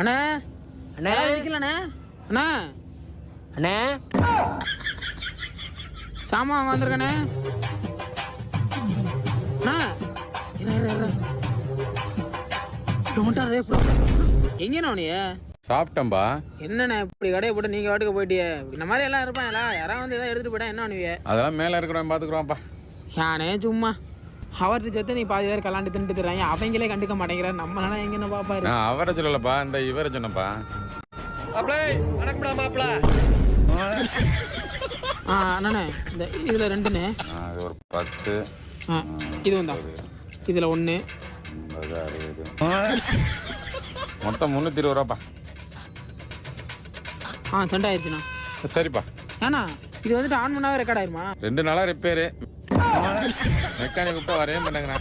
அண்ணா. அண்ணே. இருக்கலண்ணே அண்ணா. அண்ணே. சாமான் வந்திருக்கண்ணே. அண்ணா. புறா. எங்கண்ணா நீ? சாப்பிட்டேன்பா. என்னண்ணே இப்படி கடையை போட்டு நீங்க வாட்டுக்கு போயிட்டியே? இந்த மாதிரி எல்லாம் இருப்பாங்களா யாராவது வந்து ஏதாவது எடுத்துட்டு போயிட்டா என்ன அதெல்லாம் மேலே இருக்கிறவன் பார்த்துக்குறோம்ப்பா யானே சும்மா. அவர்கிட்ட சேர்த்து நீ பாதி பேர் கலாண்டு தின்ட்டு தர்றாங்க அவங்களே கண்டுக்க மாட்டேங்கிறார். நம்மளால எங்கன்னு பாப்பாரு நான் அவரை சொல்லலப்பா இந்த இவரை சொன்னப்பா ஆ அண்ணே இந்த இதுல ரெண்டுண்ணே ஒரு பத்து. ஆ இது வந்தா இதுல அறுபது. மொத்தம் முந்நூற்றி இருபது ரூபாப்பா. ஆ சென்ட் ஆயிடுச்சுண்ணா சரிப்பா. ஏண்ணா இது வந்துட்டு ஆன் பண்ணாவே ரெக்கார்ட் ஆயிருமா? ரெண்டு நாளாக ரிப்பேரு மெக்கானிக் கூப்பிட்டா வரவே மாட்டாங்கண்ணா